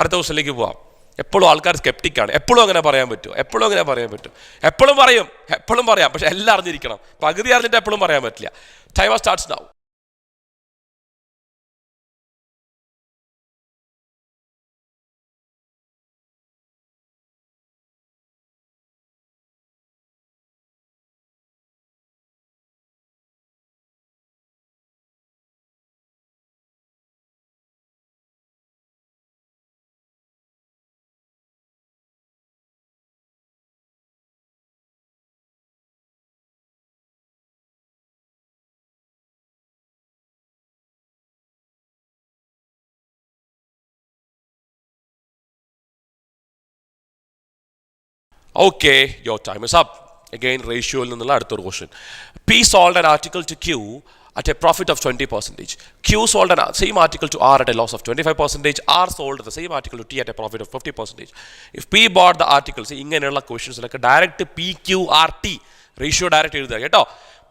അടുത്ത ക്വസ്റ്റിലേക്ക് പോവാം. എപ്പോഴും ആൾക്കാർ സ്കെപ്റ്റിക്കാണ് എപ്പോഴും അങ്ങനെ പറയാൻ പറ്റും. എപ്പോഴും അങ്ങനെ പറയാൻ പറ്റും. എപ്പോഴും പറയും. എപ്പോഴും പറയാം. പക്ഷെ എല്ലാം അറിഞ്ഞിരിക്കണം. പകുതി അറിഞ്ഞിട്ട് എപ്പോഴും പറയാൻ പറ്റില്ല. ടൈവ starts now okay your time is up again റേഷ്യോയിൽ നിന്നുള്ള അടുത്തൊരു question P sold an article to Q at a profit of 20 percentage. Q sold an same article to R at a loss of 25 percentage. R sold the same article to T at a profit of 50 percentage. If P bought the article, see ഇങ്ങനെയുള്ള ക്വസ്റ്റ്യൻസിലൊക്കെ direct P Q R T ratio direct എഴുതുക കേട്ടോ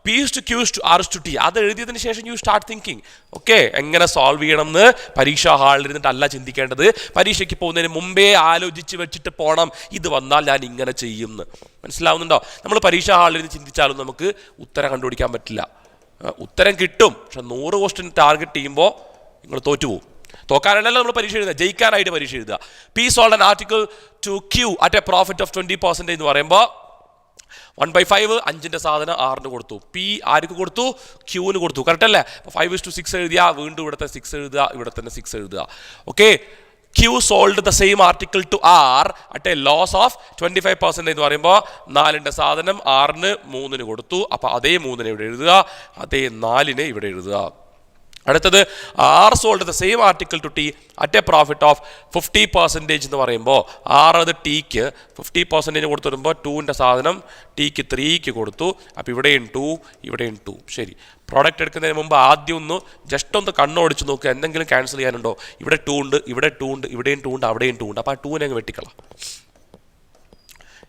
P to Q's to R to T അത് എഴുതിയതിന് ശേഷം you start thinking okay എങ്ങനെ solve ചെയ്യണം എന്ന് പരീക്ഷാ ഹാളിൽ ഇരുന്നിട്ടല്ല ചിന്തിക്കേണ്ടത്. പരീക്ഷയ്ക്ക് പോകുന്നതിന് മുമ്പേ ആലോചിച്ച് വെച്ചിട്ട് പോകണം ഇത് വന്നാൽ ഞാൻ ഇങ്ങനെ ചെയ്യും എന്ന് മനസ്സിലാവുന്നുണ്ടോ? നമ്മൾ പരീക്ഷാ ഹാളിൽ ഇരുന്ന് ചിന്തിച്ചാലും നമുക്ക് ഉത്തരം കണ്ടുപിടിക്കാൻ പറ്റില്ല. ഉത്തരം കിട്ടും. പക്ഷെ നൂറ് ക്വസ്റ്റ്യൻ ടാർഗറ്റ് ചെയ്യുമ്പോൾ നിങ്ങൾ തോറ്റുപോകും. തോക്കാനല്ലല്ലോ നമ്മൾ പരീക്ഷ എഴുതുക. ജയിക്കാനായിട്ട് പരീക്ഷ എഴുതുക. P sold an article to Q at a profit of twenty percentage എന്ന് പറയുമ്പോൾ വൺ ബൈ ഫൈവ് അഞ്ചിന്റെ സാധനം ആറിന് കൊടുത്തു. പി ആർക്ക് കൊടുത്തു? ക്യൂവിന് കൊടുത്തു. കറക്റ്റ് അല്ലേ? അപ്പോൾ ഫൈവ് ഇസ് ടു സിക്സ് എഴുതിയ വീണ്ടും ഇവിടുത്തെ സിക്സ് എഴുതുക ഇവിടെ തന്നെ സിക്സ് എഴുതുക. Okay Q sold the same article to R at a loss of twenty five percent എന്ന് പറയുമ്പോൾ നാലിന്റെ സാധനം ആറിന് മൂന്നിന് കൊടുത്തു. അപ്പോൾ അതേ മൂന്നിനെ ഇവിടെ എഴുതുക അതേ നാലിനെ ഇവിടെ എഴുതുക. അടുത്തത് R sold the same article to T at a profit of fifty percentage എന്ന് പറയുമ്പോൾ ആർ അത് ടീക്ക് ഫിഫ്റ്റി പെർസെന്റേജ് കൊടുത്തു വരുമ്പോൾ ടൂവിന്റെ സാധനം ടീക്ക് ത്രീക്ക് കൊടുത്തു. അപ്പോൾ ഇവിടെയും ടു ഇവിടെയും ടു ശരി. പ്രോഡക്റ്റ് എടുക്കുന്നതിന് മുമ്പ് ആദ്യം ഒന്ന് ജസ്റ്റ് ഒന്ന് കണ്ണോടിച്ച് നോക്കുക എന്തെങ്കിലും ക്യാൻസൽ ചെയ്യാനുണ്ടോ. ഇവിടെ ടു ഉണ്ട് ഇവിടെ ടു ഉണ്ട് ഇവിടെയും ടു ഉണ്ട് അവിടെയും ടു ഉണ്ട്. അപ്പോൾ ആ ടൂവിനെ അങ്ങ് വെട്ടിക്കളാം.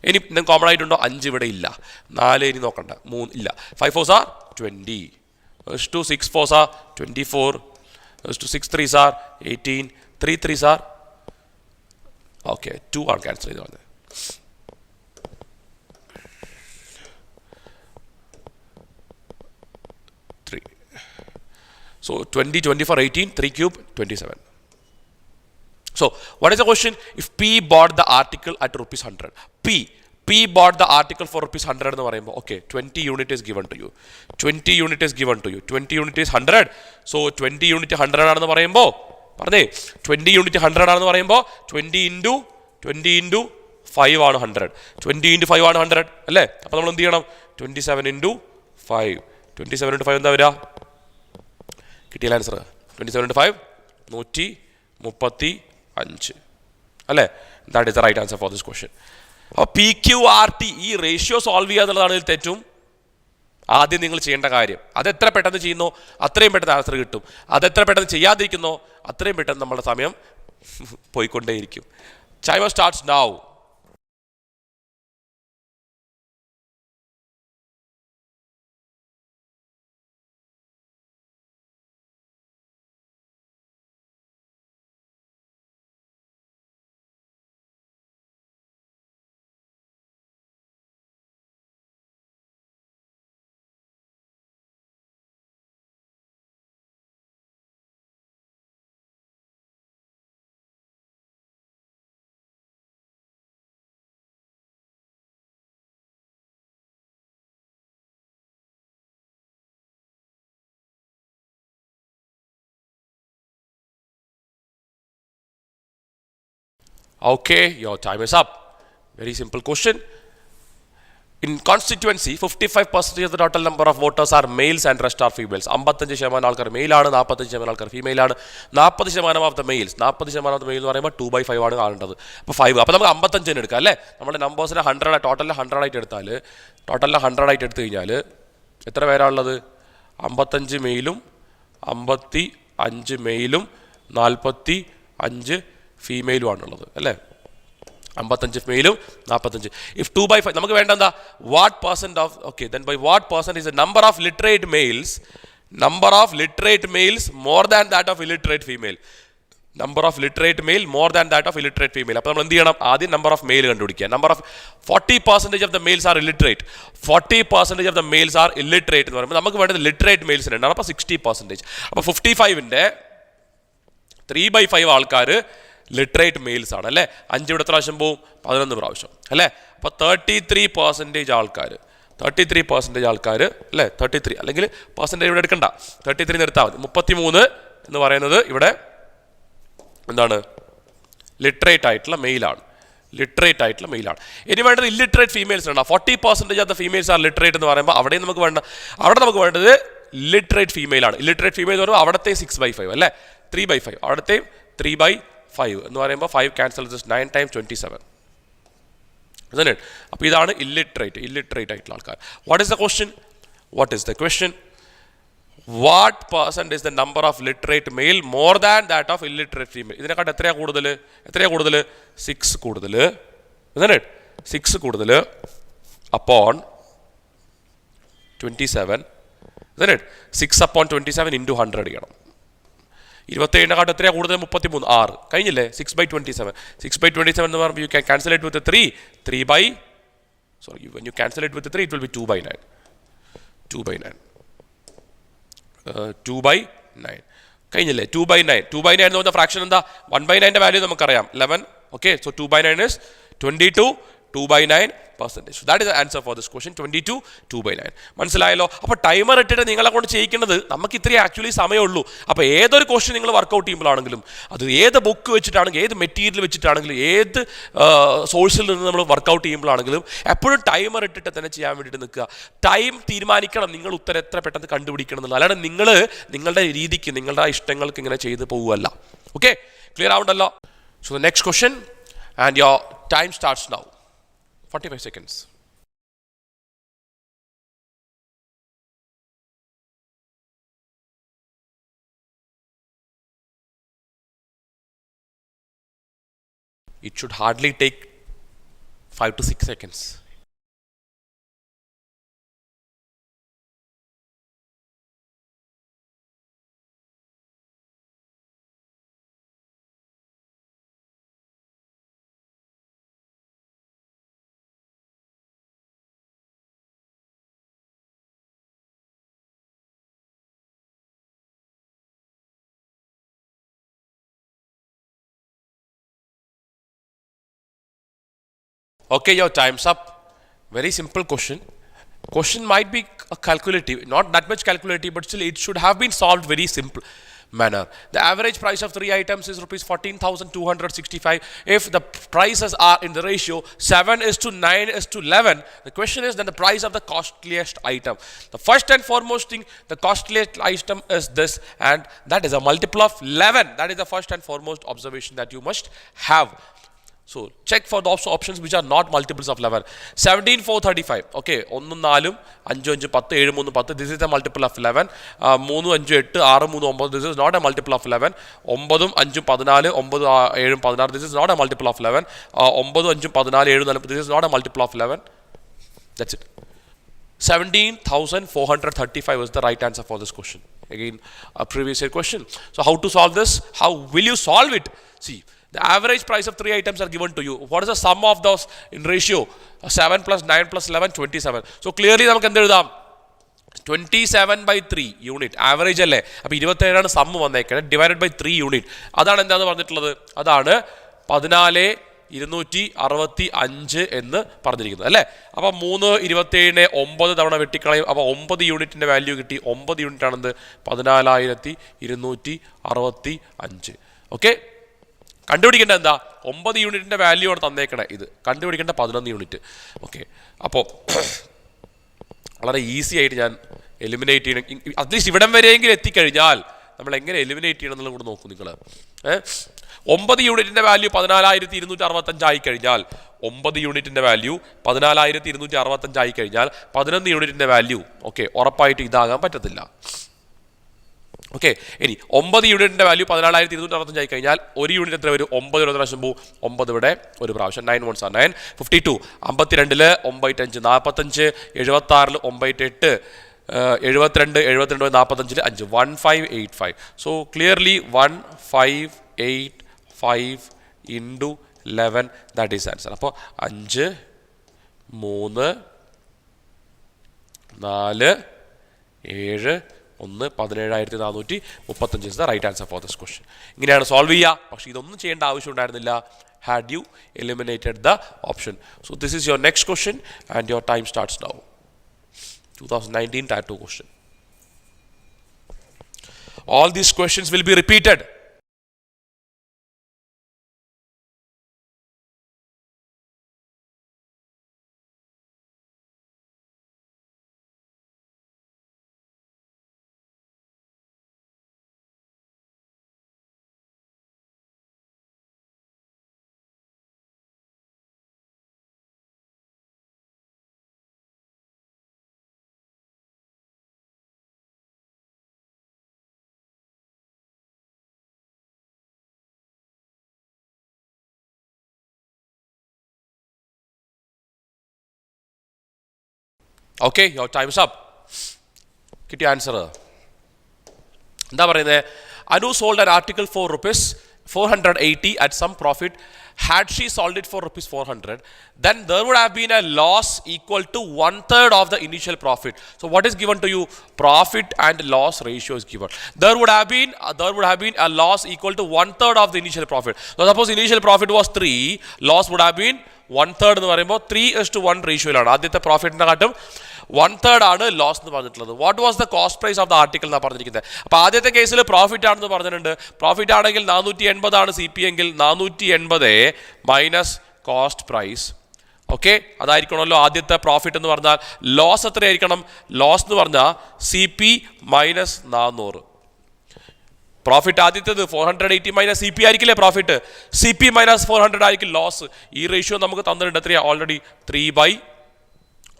ഇനി കോമൺ ആയിട്ടുണ്ടോ? അഞ്ച് ഇവിടെ ഇല്ല. നാല് ഇനി നോക്കണ്ട. മൂന്ന് ഇല്ല. Five four sir twenty Verse 2, 6 are 24. Verse 2, 6 are 18. 3 are, okay, 2 are cancelled. Three. So 20, 24, 18, 3 cube, 27. So what is the question? If P bought the article at rupees 100, P P bought the article for rupees 100 എന്ന് പറയുമ്പോൾ okay twenty unit is given to you twenty unit is given to you twenty unit is hundred so twenty unit hundred ആണെന്ന് പറയുമ്പോൾ പറഞ്ഞേ twenty unit hundred ആണെന്ന് പറയുമ്പോൾ twenty into twenty into five ആണ് hundred twenty into five ആണ് hundred അല്ലേ? അപ്പോൾ നമ്മൾ എന്ത് ചെയ്യണം? Twenty seven into five twenty seven into five എന്താ വരിക കിട്ടിയ answer twenty seven into five നൂറ്റി മുപ്പത്തി അഞ്ച് അല്ലേ? That is the right answer for this question P Q R T ഈ റേഷ്യോ സോൾവ് ചെയ്യുക എന്നുള്ളതാണ് ഇതിൽ തെറ്റും. ആദ്യം നിങ്ങൾ ചെയ്യേണ്ട കാര്യം. അത് എത്ര പെട്ടെന്ന് ചെയ്യുന്നോ അത്രയും പെട്ടെന്ന് ആൻസർ കിട്ടും. അത് എത്ര പെട്ടെന്ന് ചെയ്യാതിരിക്കുന്നോ അത്രയും പെട്ടെന്ന് നമ്മുടെ സമയം പോയിക്കൊണ്ടേയിരിക്കും. ചൈവ starts now Okay, your time is up. Very simple question. In constituency, 55% of the total number of voters are males and rest are females അമ്പത്തഞ്ച് ശതമാനം ആൾക്കാർ മെയിലാണ് നാൽപ്പത്തഞ്ച് ശതമാനം ആൾക്കാർ ഫീമെയിലാണ് നാൽപ്പത് ശതമാനം ഓഫ് ദ മെയിൽസ് നാൽപ്പത് ശതമാനം ഓഫ് ദ മെയിൽ എന്ന് പറയുമ്പോൾ ടു ബൈ ഫൈവ് ആണ് കാണേണ്ടത്. അപ്പോൾ ഫൈവ് അപ്പോൾ നമുക്ക് അമ്പത്തഞ്ചിന് എടുക്കാം അല്ലേ? നമ്മുടെ നമ്പേഴ്സിനെ ഹൺഡ്രഡ് ടോട്ടലിൽ ഹൺഡ്രഡ് ആയിട്ട് എടുത്താൽ ടോട്ടലിൽ ഹൺഡ്രഡ് ആയിട്ട് എടുത്തു കഴിഞ്ഞാൽ എത്ര പേരാണുള്ളത് അമ്പത്തഞ്ച് മെയിലും അമ്പത്തി അഞ്ച് മെയിലും നാൽപ്പത്തി അഞ്ച് ഫീമെയിലും ആണുള്ളത് അല്ലേ? അമ്പത്തഞ്ച് മെയിലും നാൽപ്പത്തഞ്ച് ഇഫ് ടു ബൈ ഫൈവ് നമുക്ക് വേണ്ട എന്താ what percent of okay then by what percent is a number of literate males number of literate males more than that of illiterate female number of literate male more than that of illiterate female അപ്പോൾ നമ്മൾ എന്ത് ചെയ്യണം? ആദ്യം number of male കണ്ടുപിടിക്കുക. Number of forty percentage of the males are illiterate forty percentage of the males are illiterate എന്ന് പറയുമ്പോൾ നമുക്ക് വേണ്ടത് ലിറ്ററേറ്റ് മെയിൽസിന് ഉണ്ടാവും അപ്പോൾ സിക്സ്റ്റി പെർസെന്റേജ് അപ്പോൾ ഫിഫ്റ്റി ഫൈവിന്റെ ത്രീ ബൈ ഫൈവ് ആൾക്കാർ ലിറ്ററേറ്റ് മെയിൽസ് ആണ് അല്ലേ? അഞ്ച് ഇവിടെ പ്രാവശ്യം പോവും പതിനൊന്ന് പ്രാവശ്യം അല്ലേ? അപ്പോൾ തേർട്ടി ത്രീ പെർസെന്റേജ് ആൾക്കാർ തേർട്ടി ത്രീ പെർസെന്റേജ് ആൾക്കാർ അല്ലേ? തേർട്ടി ത്രീ അല്ലെങ്കിൽ പെർസെന്റേജ് ഇവിടെ എടുക്കണ്ട. തേർട്ടി ത്രീ നിർത്താൽ മതി. മുപ്പത്തി മൂന്ന് എന്ന് പറയുന്നത് ഇവിടെ എന്താണ്? ലിറ്ററേറ്റ് ആയിട്ടുള്ള മെയിലാണ് ലിറ്ററേറ്റ് ആയിട്ടുള്ള മെയിലാണ് ഇനി വേണ്ടത് ഇല്ലിറ്ററേറ്റ് ഫീമെയിൽസ് ഉണ്ടോ forty percentage the females are literate എന്ന് പറയുമ്പോൾ അവിടെ നമുക്ക് വേണ്ട അവിടെ നമുക്ക് വേണ്ടത് ലിറ്ററേറ്റ് ഫീമെയിലാണ് ഇല്ലിറ്ററേറ്റ് ഫീമെയിൽ എന്ന് പറയുമ്പോൾ അവിടത്തെ സിക്സ് ബൈ ഫൈവ് അല്ലേ? ത്രീ ബൈ ഫൈവ് അവിടത്തെയും ത്രീ ബൈ ഫൈവ് എന്ന് പറയുമ്പോൾ five cancel just nine time twenty seven ഇതന്നെ അപ്പോൾ ഇതാണ് ഇല്ലിറ്ററേറ്റ് ഇല്ലിറ്ററേറ്റ് ആയിട്ടുള്ള ആൾക്കാർ. What is the question what is the question what percent is the number of literate male more than that of illiterate female ഇതിനെക്കാട്ട് എത്രയാണ് കൂടുതൽ? എത്രയാണ് കൂടുതൽ? Six കൂടുതൽ. ഇതന്നെ സിക്സ് കൂടുതൽ അപ്പോൺ ട്വന്റി സെവൻ ഇതന്നെ six upon twenty seven into hundred ചെയ്യണം. ഇരുപത്തേഴിനെക്കാട്ട് എത്രയാണ് കൂടുതൽ മുപ്പത്തി മൂന്ന് ആറ്. കഴിഞ്ഞില്ലേ? Six by twenty seven six by twenty seven എന്ന് പറയുമ്പോൾ you can cancel it with three three by sorry when you cancel it with three it will be two by nine two by nine two by nine കഴിഞ്ഞില്ലേ? Two by nine two by nine എന്ന് പറഞ്ഞ fraction എന്താ? One by നയന്റെ value നമുക്കറിയാം. Eleven okay so two by nine is twenty two two by nine percentage that is answer for this question twenty two two by nine മനസ്സിലായല്ലോ? അപ്പോൾ timer ഇട്ടിട്ട് നിങ്ങളെ കൊണ്ട് ചെയ്യിക്കുന്നത് നമുക്ക് ഇത്രയും ആക്ച്വലി സമയമുള്ളൂ അപ്പോൾ ഏതൊരു ക്വസ്റ്റൻ നിങ്ങൾ വർക്കൗട്ട് ചെയ്യുമ്പോഴാണെങ്കിലും അത് ഏത് ബുക്ക് വെച്ചിട്ടാണെങ്കിലും ഏത് മെറ്റീരിയൽ വെച്ചിട്ടാണെങ്കിലും ഏത് സോഴ്സിൽ നിന്ന് നമ്മൾ വർക്കൗട്ട് ചെയ്യുമ്പോഴാണെങ്കിലും എപ്പോഴും ടൈമർ ഇട്ടിട്ട് തന്നെ ചെയ്യാൻ വേണ്ടിയിട്ട് നിൽക്കുക. ടൈം തീരുമാനിക്കണം. നിങ്ങൾ ഉത്തരം എത്ര പെട്ടെന്ന് കണ്ടുപിടിക്കണം എന്നുള്ളത്. അല്ലാതെ നിങ്ങൾ നിങ്ങളുടെ രീതിക്ക് നിങ്ങളുടെ ഇഷ്ടങ്ങൾക്ക് ഇങ്ങനെ ചെയ്ത് പോകുമല്ല okay clear ആവണ്ടല്ലോ so the next question and your time starts now 45 seconds. It should hardly take 5 to 6 seconds. Okay, your time's up. Very simple question. Question might be a calculative, not that much calculative, but still it should have been solved very simple manner. The average price of three items is rupees 14,265. If the prices are in the ratio 7 is to 9 is to 11, the question is then the price of the costliest item. The first and foremost thing, the costliest item is this, and that is a multiple of 11. That is the first and foremost observation that you must have. So check for those options which are not multiples of 11. 17, 4, 35. Okay, ഒന്നും നാലും അഞ്ചും അഞ്ച് പത്ത് ഏഴ് മൂന്ന് പത്ത് this is a multiple of eleven മൂന്നും അഞ്ചും എട്ട് ആറ് മൂന്ന് ഒമ്പത് this is not a multiple of eleven ഒമ്പതും അഞ്ചും പതിനാല് ഒമ്പത് ഏഴും പതിനാറ് this is not a multiple of eleven ഒമ്പതും അഞ്ചും പതിനാല് ഏഴും നാല് this is not a multiple of eleven that's it seventeen thousand four hundred 17,435 five the right answer for this question. Again, a previous year question. So, how to solve this? How will you solve it? See, the average price of three items are given to you. What is the sum of those in ratio? Uh, 7 plus 9 plus 11, 27. So, clearly നമുക്ക് എന്ത് എഴുതാം? Twenty seven by three unit average അല്ലേ? അപ്പോൾ ഇരുപത്തേഴാണ് sum വന്നേക്കുന്നത് divided by three unit അതാണ് എന്താന്ന് പറഞ്ഞിട്ടുള്ളത്? അതാണ് പതിനാല് ഇരുന്നൂറ്റി അറുപത്തി അഞ്ച് എന്ന് പറഞ്ഞിരിക്കുന്നത് അല്ലേ? അപ്പോൾ മൂന്ന് ഇരുപത്തേഴിനെ ഒമ്പത് തവണ വെട്ടിക്കളയും. അപ്പോൾ ഒമ്പത് യൂണിറ്റിന്റെ വാല്യൂ കിട്ടി. ഒമ്പത് യൂണിറ്റ് ആണെന്ത്? പതിനാലായിരത്തി ഇരുന്നൂറ്റി അറുപത്തി അഞ്ച് ഓക്കെ കണ്ടുപിടിക്കേണ്ട എന്താ? ഒമ്പത് യൂണിറ്റിന്റെ വാല്യൂ ആണ് തന്നേക്കണേ ഇത്. കണ്ടുപിടിക്കേണ്ട പതിനൊന്ന് യൂണിറ്റ്. ഓക്കെ അപ്പോൾ വളരെ ഈസി ആയിട്ട് ഞാൻ എലിമിനേറ്റ് ചെയ്യണം. അറ്റ്ലീസ്റ്റ് ഇവിടം വരെയെങ്കിലും എത്തിക്കഴിഞ്ഞാൽ നമ്മൾ എങ്ങനെ എലിമിനേറ്റ് ചെയ്യണം എന്നുള്ളത് കൂടെ നോക്കും നിങ്ങൾ ഒമ്പത് യൂണിറ്റിന്റെ വാല്യൂ പതിനാലായിരത്തി ഇരുന്നൂറ്റി അറുപത്തഞ്ചായി കഴിഞ്ഞാൽ ഒമ്പത് യൂണിറ്റിന്റെ വാല്യൂ പതിനാലായിരത്തി ഇരുന്നൂറ്റി അറുപത്തഞ്ചായി കഴിഞ്ഞാൽ പതിനൊന്ന് യൂണിറ്റിന്റെ വാല്യൂ ഓക്കെ ഉറപ്പായിട്ട് ഇതാകാൻ പറ്റത്തില്ല. ഓക്കെ ഇനി ഒമ്പത് യൂണിറ്റിന്റെ വാല്യൂ പതിനാലായിരത്തി ഇരുന്നൂറ്റി അറുപത്തഞ്ചായി കഴിഞ്ഞാൽ ഒരു യൂണിറ്റ് എത്ര വരും? ഒമ്പത് ഒരു പ്രാവശ്യം പോവും ഒമ്പത് ഇവിടെ ഒരു പ്രാവശ്യം. Nine one or nine fifty two അമ്പത്തിരണ്ടിൽ ഒമ്പത് അഞ്ച് നാൽപ്പത്തഞ്ച് എഴുപത്തി ആറിൽ ഒമ്പത് എട്ട് എഴുപത്തിരണ്ട് എഴുപത്തിരണ്ട് നാൽപ്പത്തഞ്ചിൽ അഞ്ച്. One five eight five so clearly one five eight five into eleven that is answer അപ്പോൾ അഞ്ച് മൂന്ന് നാല് ഏഴ് ഒന്ന് പതിനേഴായിരത്തി നാനൂറ്റി മുപ്പത്തഞ്ച് is the right answer for this question ഇങ്ങനെയാണ് സോൾവ് ചെയ്യുക. പക്ഷേ ഇതൊന്നും ചെയ്യേണ്ട ആവശ്യം ഉണ്ടായിരുന്നില്ല. Had you eliminated the option so this is your next question and your time starts now two thousand nineteen tattoo question all these questions will be repeated. Okay your time's up കിട്ടിയ answer എന്താ പറയുന്നത് Anu sold an article for rupees four hundred eighty at some profit had she sold it for rupees four hundred then there would have been a loss equal to one third of the initial profit so what is given to you profit and loss ratio is given. There would have been uh, there would have been a loss equal to one third of the initial profit. So suppose initial profit was 3 loss would have been one third എന്ന് പറയുമ്പോൾ three is to one റേഷ്യോയിലാണ് ആദ്യത്തെ പ്രോഫിറ്റിനെ കാട്ടും. One third ആണ് loss എന്ന് പറഞ്ഞിട്ടുള്ളത്. What was the cost price of the article എന്നാണ് പറഞ്ഞിരിക്കുന്നത്. അപ്പോൾ ആദ്യത്തെ കേസിൽ പ്രോഫിറ്റ് ആണെന്ന് പറഞ്ഞിട്ടുണ്ട്. പ്രോഫിറ്റ് ആണെങ്കിൽ നാനൂറ്റി എൺപതാണ് സി പി എങ്കിൽ നാനൂറ്റി എൺപത് മൈനസ് കോസ്റ്റ് പ്രൈസ് ഓക്കെ അതായിരിക്കണമല്ലോ ആദ്യത്തെ പ്രോഫിറ്റ് എന്ന് പറഞ്ഞാൽ. ലോസ് എത്രയായിരിക്കണം? ലോസ് എന്ന് പറഞ്ഞാൽ സി പി മൈനസ് നാനൂറ്. പ്രോഫിറ്റ് ആദ്യത്തേത് four hundred eighty minus C P ആയിരിക്കില്ലേ profit C P minus four hundred ആയിരിക്കും ലോസ് ഈ റേഷ്യോ നമുക്ക് തന്നിട്ടുണ്ട് എത്രയാണ് ഓൾറെഡി ത്രീ ബൈ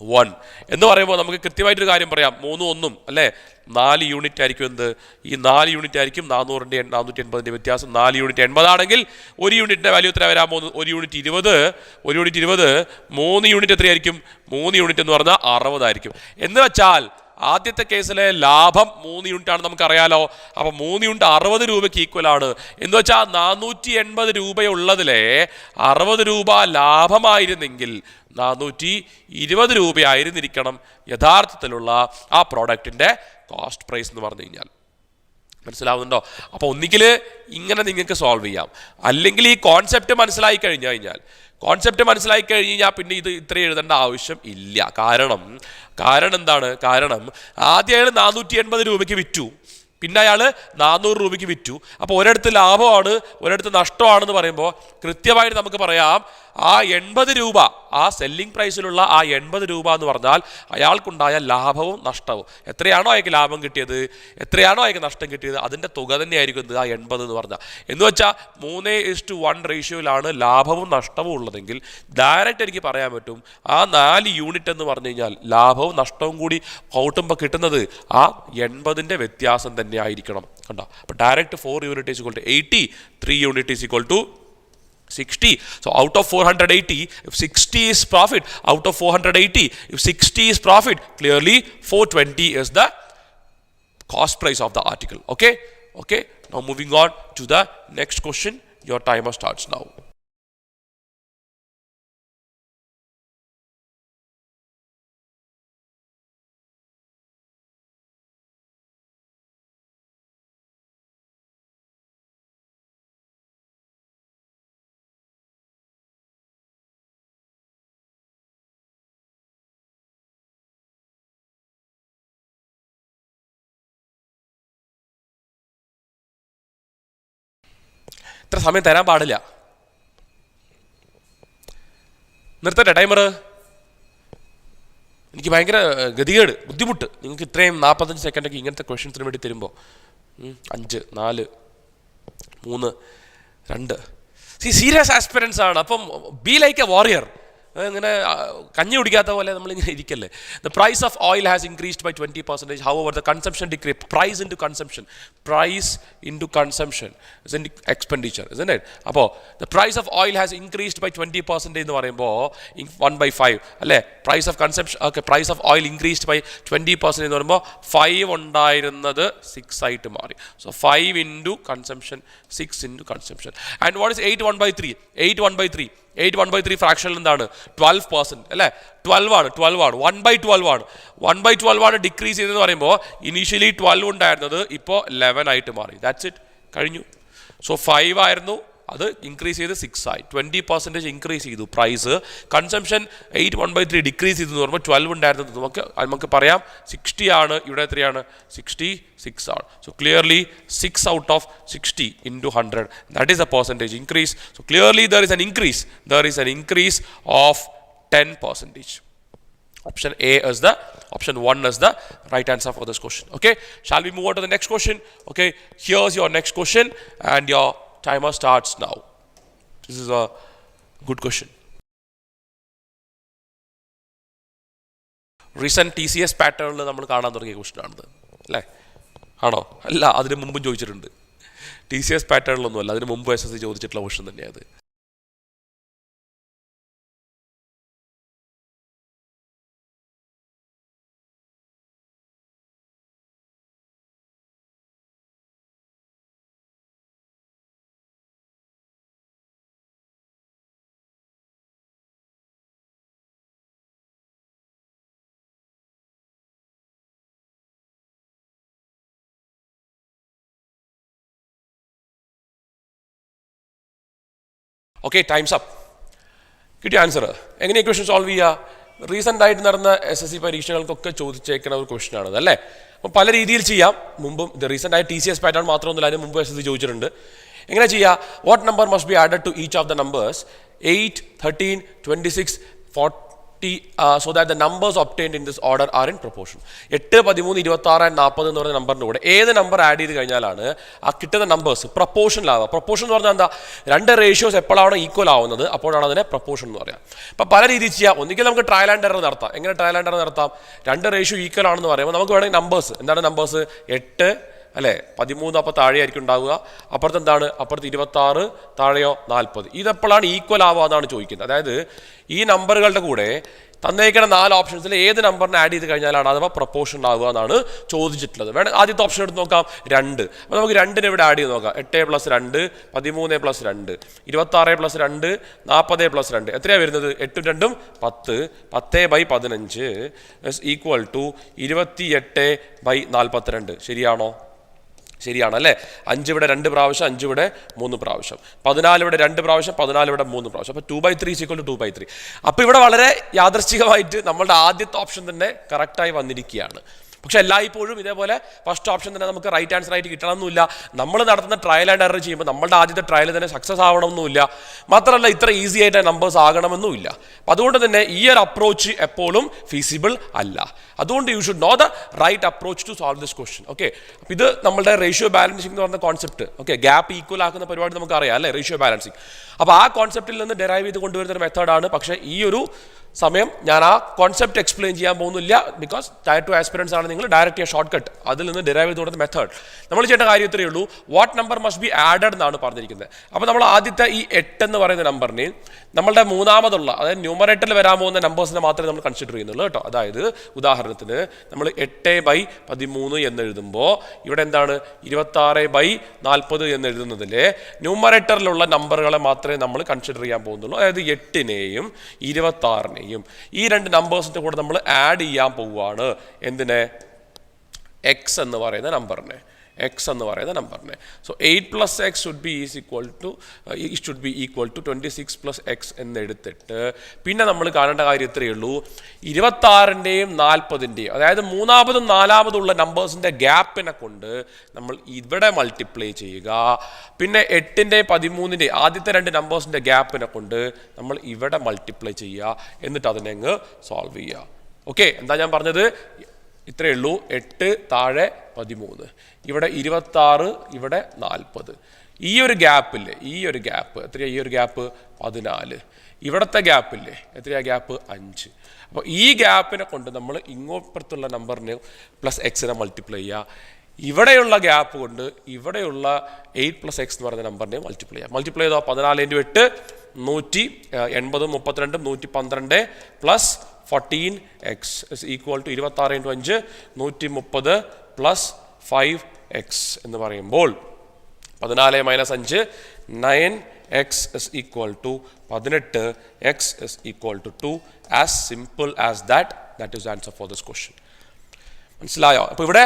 വൺ എന്ന് പറയുമ്പോൾ നമുക്ക് കൃത്യമായിട്ടൊരു കാര്യം പറയാം. മൂന്നും ഒന്നും അല്ലേ? നാല് യൂണിറ്റ് ആയിരിക്കും എന്ത്? ഈ നാല് യൂണിറ്റ് ആയിരിക്കും നാനൂറിന്റെ നാനൂറ്റി എൺപതിന്റെ വ്യത്യാസം. നാല് യൂണിറ്റ് എൺപതാണെങ്കിൽ ഒരു യൂണിറ്റിന്റെ വാല്യൂ എത്ര വരാൻ പോകുന്നത്? ഒരു യൂണിറ്റ് ഇരുപത്. ഒരു യൂണിറ്റ് ഇരുപത്. മൂന്ന് യൂണിറ്റ് എത്രയായിരിക്കും? മൂന്ന് യൂണിറ്റ് എന്ന് പറഞ്ഞാൽ അറുപതായിരിക്കും. എന്ന് വെച്ചാൽ ആദ്യത്തെ കേസിലെ ലാഭം മൂന്ന് യൂണിറ്റ് ആണ് നമുക്കറിയാലോ. അപ്പം മൂന്ന് യൂണിറ്റ് അറുപത് രൂപയ്ക്ക് ഈക്വൽ ആണ്. എന്ന് വെച്ചാൽ നാനൂറ്റി എൺപത് രൂപയുള്ളതിലെ അറുപത് രൂപ ലാഭമായിരുന്നെങ്കിൽ നാനൂറ്റി ഇരുപത് രൂപയായിരുന്നിരിക്കണം യഥാർത്ഥത്തിലുള്ള ആ പ്രോഡക്റ്റിന്റെ കോസ്റ്റ് പ്രൈസ് എന്ന് പറഞ്ഞു കഴിഞ്ഞാൽ. മനസ്സിലാവുന്നുണ്ടോ? അപ്പോൾ ഒന്നുകിൽ ഇങ്ങനെ നിങ്ങൾക്ക് സോൾവ് ചെയ്യാം. അല്ലെങ്കിൽ ഈ കോൺസെപ്റ്റ് മനസ്സിലായി കഴിഞ്ഞു കഴിഞ്ഞാൽ കോൺസെപ്റ്റ് മനസ്സിലായി കഴിഞ്ഞ് കഴിഞ്ഞാൽ പിന്നെ ഇത് ഇത്ര എഴുതേണ്ട ആവശ്യം ഇല്ല. കാരണം കാരണം എന്താണ്? കാരണം ആദ്യം അയാൾ നാനൂറ്റി എൺപത് രൂപയ്ക്ക് വിറ്റു. പിന്നെ അയാൾ നാനൂറ് രൂപയ്ക്ക് വിറ്റു. അപ്പോൾ ഒരിടത്ത് ലാഭമാണ് ഒരിടത്ത് നഷ്ടമാണെന്ന് പറയുമ്പോൾ കൃത്യമായിട്ട് നമുക്ക് പറയാം ആ എൺപത് രൂപ ആ സെല്ലിംഗ് പ്രൈസിലുള്ള ആ എൺപത് രൂപ എന്ന് പറഞ്ഞാൽ അയാൾക്കുണ്ടായ ലാഭവും നഷ്ടവും. എത്രയാണോ അയാൾക്ക് ലാഭം കിട്ടിയത് എത്രയാണോ അയാൾക്ക് നഷ്ടം കിട്ടിയത് അതിന്റെ തുക തന്നെയായിരിക്കും ആ എൺപത് എന്ന് പറഞ്ഞാൽ. എന്ന് വെച്ചാൽ മൂന്ന് ഇസ് ടു വൺ റേഷ്യോയിലാണ് ലാഭവും നഷ്ടവും ഉള്ളതെങ്കിൽ ഡയറക്റ്റ് എനിക്ക് പറയാൻ പറ്റും ആ നാല് യൂണിറ്റ് എന്ന് പറഞ്ഞു കഴിഞ്ഞാൽ ലാഭവും നഷ്ടവും കൂടി കൂട്ടുമ്പോൾ കിട്ടുന്നത് ആ എൺപതിന്റെ വ്യത്യാസം തന്നെ ആയിരിക്കണം. കണ്ടോ? അപ്പോൾ direct four unit is equal to eighty three unit is equal to 60 so out of 480 if 60 is profit out of 480 if 60 is profit clearly 420 is the cost price of the article. Okay? Okay? Now moving on to the next question. Your timer starts now ഇത്ര സമയം തരാൻ പാടില്ല. നിർത്തട്ടെ timer എനിക്ക് ഭയങ്കര ഗതികേട് ബുദ്ധിമുട്ട്. നിങ്ങൾക്ക് ഇത്രയും നാൽപ്പത്തഞ്ച് സെക്കൻഡൊക്കെ ഇങ്ങനത്തെ ക്വസ്റ്റ്യൻസിന് വേണ്ടി തരുമ്പോൾ അഞ്ച് നാല് മൂന്ന് രണ്ട്. സി സീരിയസ് ആസ്പിറൻസ് ആണ്. അപ്പം ബി ലൈക്ക് എ വാറിയർ ഇങ്ങനെ കഞ്ഞി കുടിക്കാത്ത പോലെ നമ്മളിങ്ങനെ ഇരിക്കല്ലേ? The price of oil has increased by twenty percentage how over the consumption decrease price into consumption price into consumption is in expenditure is അപ്പോൾ the price of oil has increased by twenty percentage എന്ന് പറയുമ്പോൾ one by five അല്ലേ? Price of consumption okay price of oil increased by twenty percent എന്ന് പറയുമ്പോൾ five ഉണ്ടായിരുന്നത് six ആയിട്ട് മാറി. So five into consumption six into consumption and what is eight one by three eight one by three eight one by three ഫ്രാക്ഷനിൽ എന്താണ്? Twelve percent അല്ലേ? Twelve ആണ് twelve ആണ്. One by twelve ആണ്. One by twelve ആണ് decrease ചെയ്തതെന്ന് പറയുമ്പോൾ initially twelve ഉണ്ടായിരുന്നത് ഇപ്പോൾ ലെവൻ ആയിട്ട് മാറി. ദാറ്റ്സ് ഇറ്റ് കഴിഞ്ഞു. സോ ഫൈവ് ആയിരുന്നു. അത് ഇൻക്രീസ് ചെയ്ത് സിക്സ് ആയി. ട്വന്റി പെർസെന്റേജ് ഇൻക്രീസ് ചെയ്തു. Price consumption eight one by three decrease ചെയ്തു എന്ന് പറയുമ്പോൾ ട്വൽവ് ഉണ്ടായിരുന്നത് നമുക്ക് നമുക്ക് പറയാം. സിക്സ്റ്റി ആണ്. ഇവിടെ എത്രയാണ്? സിക്സ്റ്റി സിക്സ് ആണ്. So clearly six out of sixty into hundred that is a percentage increase so clearly there is an increase there is an increase of ten percentage option A is the option 1 is the right answer for this question. Okay, shall we move on to the next question? Okay, your next question, and your timer starts now. This is a good question. Recent T C S പാറ്റേണിൽ നമ്മൾ കാണാൻ തുടങ്ങിയ question ആണിത്. അല്ലേ? ആണോ? അല്ല അതിന് മുമ്പും ചോദിച്ചിട്ടുണ്ട്. ടി സി എസ് പാറ്റേണിലൊന്നുമല്ല അതിന് മുമ്പ് എസ് എസ് സി ചോദിച്ചിട്ടുള്ള ക്വസ്റ്റൻ തന്നെയാണ് ഓക്കെ ടൈംസ് അപ്പ് കിട്ടിയ ആൻസർ എങ്ങനെ ക്വസ്റ്റ്യൻ സോൾവ് ചെയ്യുക റീസെന്റ് ആയിട്ട് നടന്ന എസ് എസ് സി പരീക്ഷകൾക്കൊക്കെ ചോദിച്ചേക്കുന്ന ഒരു ക്വസ്റ്റൻ ആണത് അല്ലേ? അപ്പോൾ പല രീതിയിൽ ചെയ്യാം. മുമ്പും ഇത് റീസെന്റ് ആയി ടി സി എസ് പാറ്റേൺ മാത്രമൊന്നുമില്ല അതിന് മുമ്പ് എസ് എസ് സി ചോദിച്ചിട്ടുണ്ട്. എങ്ങനെ ചെയ്യുക what number must be added to each of the numbers eight thirteen twenty six forty so that the numbers obtained in this order are in proportion എട്ട് പതിമൂന്ന് ഇരുപത്തി ആറ് നാൽപ്പത് എന്ന് പറയുന്ന നമ്പറിന്റെ കൂടെ ഏത് നമ്പർ ആഡ് ചെയ്ത് കഴിഞ്ഞാലാണ് ആ കിട്ടുന്ന നമ്പേഴ്സ് പ്രപ്പോർഷനിലാവുക പ്രൊപ്പോർഷൻ എന്ന് പറഞ്ഞാൽ എന്താ? രണ്ട് റേഷ്യോസ് എപ്പോഴാണ് ഈക്വൽ ആവുന്നത് അപ്പോഴാണ് അതിനെ പ്രൊപ്പോർഷൻ എന്ന് പറയുക അപ്പോൾ പല രീതിയിൽ ചെയ്യാം. ഒന്നുകിൽ നമുക്ക് ട്രയൽ ആൻഡ് എറർ നടത്താം. എങ്ങനെ ട്രയൽ ആൻഡ് എറർ നടത്താം? രണ്ട് റേഷ്യോ ഈക്വൽ ആണെന്ന് പറയുമ്പോൾ നമുക്ക് വേണമെങ്കിൽ നമ്പേഴ്സ് എന്താണ് നമ്പേഴ്സ് എട്ട് അല്ലേ? പതിമൂന്ന് അപ്പോൾ താഴെയായിരിക്കും ഉണ്ടാവുക. അപ്പുറത്ത് എന്താണ്? അപ്പുറത്ത് ഇരുപത്തി ആറ് താഴെയോ നാൽപ്പത്. ഇതെപ്പോഴാണ് ഈക്വൽ ആവുക എന്നാണ് ചോദിക്കുന്നത്. അതായത് ഈ നമ്പറുകളുടെ കൂടെ തന്നേക്കുന്ന നാല് ഓപ്ഷൻസിൽ ഏത് നമ്പറിനെ ആഡ് ചെയ്ത് കഴിഞ്ഞാലാണ് അഥവാ പ്രപ്പോർഷൻ ആവുക എന്നാണ് ചോദിച്ചിട്ടുള്ളത്. വേണം ആദ്യത്തെ ഓപ്ഷൻ എടുത്ത് നോക്കാം. രണ്ട്. അപ്പോൾ നമുക്ക് രണ്ടിന് ഇവിടെ ആഡ് ചെയ്ത് നോക്കാം. എട്ട് പ്ലസ് രണ്ട് പതിമൂന്ന് പ്ലസ് രണ്ട് ഇരുപത്താറ് പ്ലസ് രണ്ട് നാൽപ്പത് പ്ലസ് രണ്ട്. എത്രയാണ് വരുന്നത്? എട്ടും രണ്ടും പത്ത്. പത്ത് ബൈ പതിനഞ്ച് ഈക്വൽ ടു ഇരുപത്തി എട്ട് ബൈ നാൽപ്പത്തിരണ്ട്. ശരിയാണോ? ശരിയാണ് അല്ലേ? അഞ്ച് ഇവിടെ രണ്ട് പ്രാവശ്യം അഞ്ച് ഇവിടെ മൂന്ന് പ്രാവശ്യം. പതിനാല് ഇവിടെ രണ്ട് പ്രാവശ്യം പതിനാല് ഇവിടെ മൂന്ന് പ്രാവശ്യം. അപ്പോൾ two by three equal two by three അപ്പോൾ ഇവിടെ വളരെ യാദൃശ്ചികമായിട്ട് നമ്മളുടെ ആദ്യത്തെ ഓപ്ഷൻ തന്നെ കറക്റ്റായി വന്നിരിക്കുകയാണ്. പക്ഷെ എല്ലായ്പ്പോഴും ഇതേപോലെ ഫസ്റ്റ് ഓപ്ഷൻ തന്നെ നമുക്ക് റൈറ്റ് ആൻസർ ആയിട്ട് കിട്ടണമെന്നില്ല. നമ്മൾ നടത്തുന്ന ട്രയൽ ആൻഡ് എറർ ചെയ്യുമ്പോൾ നമ്മളുടെ ആദ്യത്തെ ട്രയൽ തന്നെ സക്സസ് ആവണമെന്നില്ല. മാത്രമല്ല ഇത്ര ഈസി ആയിട്ട് നമ്പേഴ്സ് ആകണമെന്നുമില്ല. അപ്പം അതുകൊണ്ട് തന്നെ ഈ ഒരു അപ്രോച്ച് എപ്പോഴും ഫീസിബിൾ അല്ല. അതുകൊണ്ട് you should know the right approach to solve this question okay അപ്പം ഇത് നമ്മളുടെ റേഷ്യോ ബാലൻസിംഗ് എന്ന് പറഞ്ഞ കോൺസെപ്റ്റ് ഓക്കെ ഗ്യാപ്പ് ഈക്വൽ ആക്കുന്ന പരിപാടി നമുക്ക് അറിയാം അല്ലേ? റേഷ്യോ ബാലൻസിങ് അപ്പോൾ ആ കോൺസെപ്റ്റിൽ നിന്ന് ഡെറൈവ് ചെയ്ത് കൊണ്ടുവരുന്ന ഒരു മെത്തേഡാണ് പക്ഷേ ഈ ഒരു സമയം ഞാൻ ആ കോൺസെപ്റ്റ് എക്സ്പ്ലെയിൻ ചെയ്യാൻ പോകുന്നില്ല ബിക്കോസ് ടയർ ടു ആസ്പിറൻസ് ആണ് നിങ്ങൾ ഡയറക്റ്റ് ഷോർട്ട് കട്ട് അതിൽ നിന്ന് ഡിറൈവ് ചെയ്ത് കൊടുത്ത മെത്തേഡ് നമ്മൾ ചെയ്യേണ്ട കാര്യം ഇത്രയേ ഉള്ളൂ. What number must be added എന്നാണ് പറഞ്ഞിരിക്കുന്നത്. അപ്പോൾ നമ്മൾ ആദ്യത്തെ ഈ എട്ട് എന്ന് പറയുന്ന നമ്പറിനെ നമ്മളുടെ മൂന്നാമതുള്ള അതായത് ന്യൂമറേറ്ററിൽ വരാൻ പോകുന്ന നമ്പേഴ്സിനെ മാത്രമേ നമ്മൾ കൺസിഡർ ചെയ്യുന്നുള്ളൂ കേട്ടോ. അതായത് ഉദാഹരണത്തിന് നമ്മൾ എട്ട് ബൈ പതിമൂന്ന് എന്ന് എഴുതുമ്പോൾ ഇവിടെ എന്താണ്? ഇരുപത്താറ് ബൈ നാൽപ്പത് എന്ന് എഴുതുന്നതിലെ ന്യൂമറേറ്ററിലുള്ള നമ്പറുകളെ മാത്രമേ നമ്മൾ കൺസിഡർ ചെയ്യാൻ പോകുന്നുള്ളൂ. അതായത് എട്ടിനെയും ഇരുപത്താറിനെയും ഈ രണ്ട് നമ്പേഴ്സിന്റെ കൂടെ നമ്മൾ ആഡ് ചെയ്യാൻ പോവുകയാണ്. എന്തിനെ? എക്സ് എന്ന് പറയുന്ന നമ്പറിനെ എക്സ് എന്ന് പറയുന്ന നമ്പറിനെ. So eight plus X should be is equal to should be equal to twenty six plus X എന്നെടുത്തിട്ട് പിന്നെ നമ്മൾ കാണേണ്ട കാര്യം ഇത്രയേ ഉള്ളൂ. ഇരുപത്താറിന്റെയും നാൽപ്പതിന്റെയും അതായത് മൂന്നാമതും നാലാമതുള്ള നമ്പേഴ്സിന്റെ ഗ്യാപ്പിനെ കൊണ്ട് നമ്മൾ ഇവിടെ മൾട്ടിപ്ലൈ ചെയ്യുക. പിന്നെ എട്ടിന്റെ പതിമൂന്നിന്റെ ആദ്യത്തെ രണ്ട് നമ്പേഴ്സിന്റെ ഗ്യാപ്പിനെ കൊണ്ട് നമ്മൾ ഇവിടെ മൾട്ടിപ്ലൈ ചെയ്യുക. എന്നിട്ട് അതിനെ അങ്ങ് സോൾവ് ചെയ്യുക. ഓക്കെ എന്താ ഞാൻ പറഞ്ഞത്? ഇത്രയേ ഉള്ളൂ. എട്ട് താഴെ പതിമൂന്ന്. ഇവിടെ ഇരുപത്താറ് ഇവിടെ നാൽപ്പത്. ഈ ഒരു ഗ്യാപ്പില്ലേ ഈ ഒരു ഗ്യാപ്പ് എത്രയാ ഈ ഒരു ഗ്യാപ്പ് പതിനാല്. ഇവിടുത്തെ ഗ്യാപ്പില്ലേ എത്രയാ ഗ്യാപ്പ് അഞ്ച്. അപ്പോൾ ഈ ഗ്യാപ്പിനെ കൊണ്ട് നമ്മൾ ഇങ്ങോപ്പുറത്തുള്ള നമ്പറിന് പ്ലസ് എക്സിനെ മൾട്ടിപ്ലൈ ചെയ്യുക ഇവിടെയുള്ള ഗ്യാപ്പ് കൊണ്ട് ഇവിടെയുള്ള എയ്റ്റ് പ്ലസ് എക്സ് എന്ന് പറയുന്ന നമ്പറിനെ മൾട്ടിപ്ലൈ ചെയ്യാം. മൾട്ടിപ്ലൈ ചെയ്തോ പതിനാല് ഇന്റു എട്ട് നൂറ്റി എൺപതും മുപ്പത്തിരണ്ടും നൂറ്റി പന്ത്രണ്ട് plus fourteen X is equal to ഇരുപത്താറ് ഇന്റു അഞ്ച് നൂറ്റി മുപ്പത് പ്ലസ് ഫൈവ് എക്സ് എന്ന് പറയുമ്പോൾ പതിനാല് മൈനസ് അഞ്ച് nine X is equal to പതിനെട്ട് X is equal to two as simple as that that is answer for this question മനസ്സിലായോ? അപ്പോൾ ഇവിടെ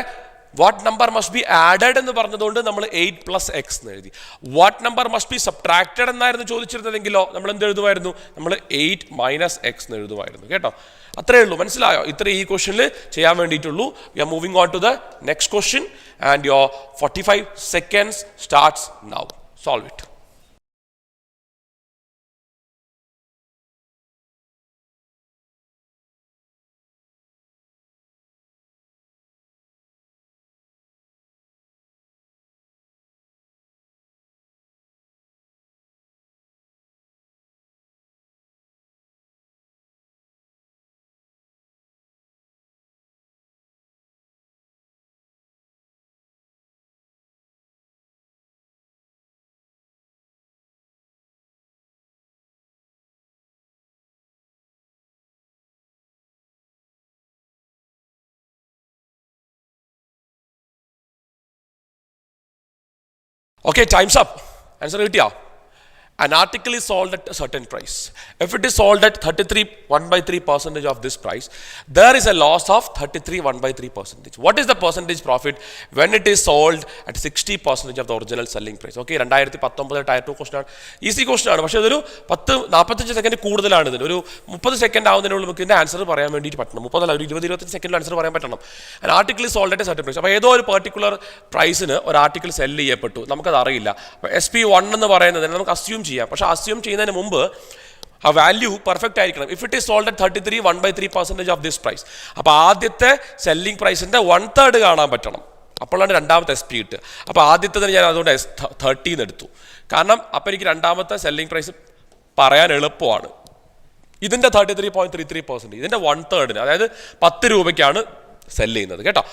what number must be added എന്ന് പറഞ്ഞതുകൊണ്ട് നമ്മൾ എയ്റ്റ് പ്ലസ് എക്സ് എന്ന് എഴുതി. What number must be subtracted എന്നായിരുന്നു ചോദിച്ചിരുന്നതെങ്കിലോ നമ്മൾ എന്ത് എഴുതുമായിരുന്നു? നമ്മൾ എയ്റ്റ് മൈനസ് എക്സ് എന്ന് എഴുതുമായിരുന്നു. കേട്ടോ? അത്രേ ഉള്ളൂ. മനസ്സിലായോ? ഇത്ര ഈ ക്വസ്റ്റനിൽ ചെയ്യാൻ വേണ്ടിയിട്ടുള്ളൂ. We are moving on to the next question and your forty five seconds starts now solve it Okay, time's up. Answer കിട്ടിയോ An article is sold at a certain price. If it is sold at 33 1 by 3 percentage of this price, there is a loss of 33 1 by 3 percentage. What is the percentage profit when it is sold at 60 percentage of the original selling price? Okay, രണ്ടായിരത്തി പത്തൊമ്പത് tier two question ആണ്. Easy question ആണ്. പക്ഷേ അതൊരു പത്ത് നാൽപ്പത്തഞ്ച് second കൂടുതലാണ് ഇതിന്. ഒരു മുപ്പത് സെക്കൻഡ് ആവുന്നതിനുള്ളിൽ നമുക്ക് ഇതിന്റെ ആൻസർ പറയാൻ വേണ്ടിയിട്ട് പറ്റണം. മുപ്പതല്ല ഒരു ഇരുപത് ഇരുപത്തഞ്ച് സെക്കൻഡിൽ ആൻസർ പറയാൻ പറ്റണം. Is sold at a certain price. അപ്പോൾ ഏതോ ഒരു പെർട്ടിക്കുലർ പ്രൈസിന് ഒരു ആർട്ടിക്കിൾ സെൽ ചെയ്യപ്പെട്ടു. നമുക്കത് അറിയില്ല അപ്പോൾ എസ് പി വൺ എന്ന് പറയുന്നതിന് നമുക്ക് അസ്യൂം ചെയ്യാം. പക്ഷേ അസ്യൂം ചെയ്യുന്നതിന് മുമ്പ് ആ വാല്യൂ പെർഫെക്റ്റ് ആയിരിക്കണം. If it is sold at thirty three one by three percentage of this price അപ്പോൾ ആദ്യത്തെ സെല്ലിംഗ് പ്രൈസിന്റെ വൺ തേർഡ് കാണാൻ പറ്റണം. അപ്പോഴാണ് രണ്ടാമത്തെ എസ് പി കിട്ടുക അപ്പോൾ ആദ്യത്തെ ഞാൻ അതുകൊണ്ട് എസ് തേർട്ടീന്ന് എടുത്തു. കാരണം അപ്പോൾ എനിക്ക് രണ്ടാമത്തെ സെല്ലിംഗ് പ്രൈസ് പറയാൻ എളുപ്പമാണ്. ഇതിന്റെ thirty three point three three percent ഇതിന്റെ വൺ തേർഡിന് അതായത് പത്ത് രൂപയ്ക്കാണ് സെല്ല് ചെയ്യുന്നത്. കേട്ടോ?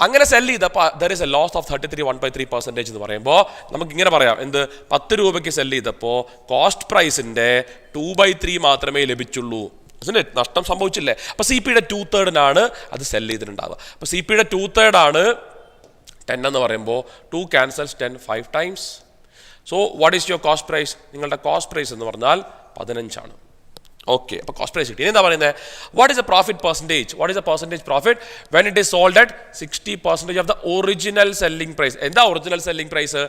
അങ്ങനെ സെല്ല് ചെയ്തപ്പോൾ there is a loss of thirty three one by three percentage എന്ന് പറയുമ്പോൾ നമുക്ക് ഇങ്ങനെ പറയാം. എന്ത്? പത്ത് രൂപയ്ക്ക് സെല്ല് ചെയ്തപ്പോൾ കോസ്റ്റ് പ്രൈസിന്റെ ടു ബൈ ത്രീ മാത്രമേ ലഭിച്ചുള്ളൂ. നഷ്ടം സംഭവിച്ചില്ലേ? അപ്പോൾ സി പിയുടെ ടു തേർഡിനാണ് അത് സെല്ല് ചെയ്തിട്ടുണ്ടാവുക. അപ്പോൾ സി പിയുടെ ടു തേർഡാണ് ടെൻ എന്ന് പറയുമ്പോൾ two cancels ten five times so what is your cost price നിങ്ങളുടെ കോസ്റ്റ് പ്രൈസ് എന്ന് പറഞ്ഞാൽ പതിനഞ്ചാണ്. ഓക്കെ അപ്പോൾ കോസ്റ്റ് പ്രൈസ് കിട്ടി. എന്താ പറയുന്നത് what is a profit percentage what is a percentage profit when it is sold at sixty percentage of the original selling price എന്താ original selling price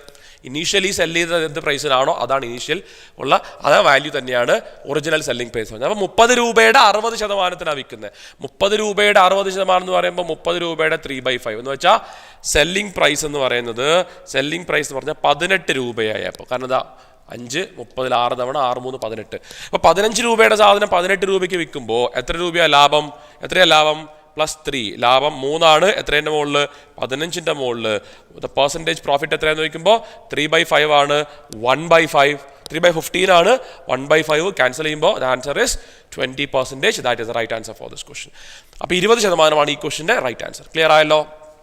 initially sell ചെയ്ത എന്ത് പ്രൈസിനാണോ അതാണ് ഇനീഷ്യൽ ഉള്ള അതേ വാല്യൂ തന്നെയാണ് ഒറിജിനൽ സെല്ലിംഗ് പ്രൈസ് പറഞ്ഞത് അപ്പോൾ മുപ്പത് രൂപയുടെ അറുപത് ശതമാനത്തിനാണ് വിൽക്കുന്നത് മുപ്പത് രൂപയുടെ അറുപത് ശതമാനം എന്ന് പറയുമ്പോൾ മുപ്പത് രൂപയുടെ ത്രീ ബൈ ഫൈവ് എന്ന് വെച്ചാൽ സെല്ലിംഗ് പ്രൈസ് എന്ന് പറയുന്നത് സെല്ലിംഗ് പ്രൈസ് എന്ന് പറഞ്ഞാൽ പതിനെട്ട് രൂപയായി. അപ്പോൾ കാരണം എന്താ? അഞ്ച് മുപ്പതിൽ ആറ് തവണ ആറ് മൂന്ന് പതിനെട്ട്. അപ്പോൾ പതിനഞ്ച് രൂപയുടെ സാധനം പതിനെട്ട് രൂപയ്ക്ക് വിൽക്കുമ്പോൾ എത്ര രൂപയാണ് ലാഭം? എത്രയാണ് ലാഭം? പ്ലസ് ത്രീ ലാഭം മൂന്നാണ്. എത്രേന്റെ മുകളിൽ പതിനഞ്ചിന്റെ മുകളിൽ ദ പെർസെന്റേജ് പ്രോഫിറ്റ് എത്രയാന്ന് ചോദിക്കുമ്പോൾ ത്രീ ബൈ ഫൈവ് ആണ്. One by five three by fifteen ആണ്. വൺ ബൈ ഫൈവ് ക്യാൻസൽ ചെയ്യുമ്പോൾ the answer is twenty percentage that is the right answer for this question അപ്പോൾ ഇരുപത് ശതമാനമാണ് ഈ ക്വസ്റ്റിന്റെ റൈറ്റ് ആൻസർ ക്ലിയർ ആയല്ലോ?